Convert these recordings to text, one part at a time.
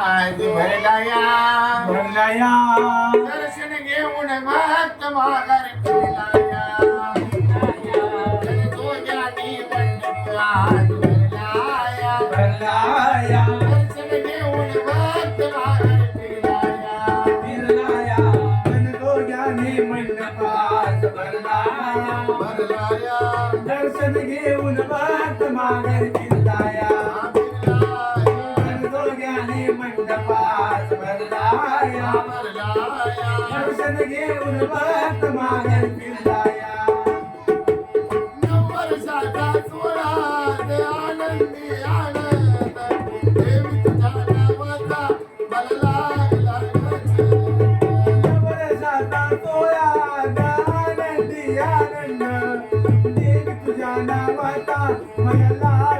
आज भरलाया. भरलाया. दर्शन घेऊन भक्त माघार फिरलाया तो दर्शन घेऊन भक्त माघार लाया दर्शन घेऊन परत मागे फिरलाया नंबर साधा चोळा ते आनंदी मला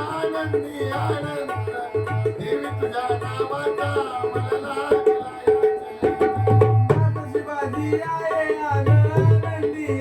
आनंदी आनंद. देवी तुझ्या नावाचा मला लागला शिवाजी आनंदी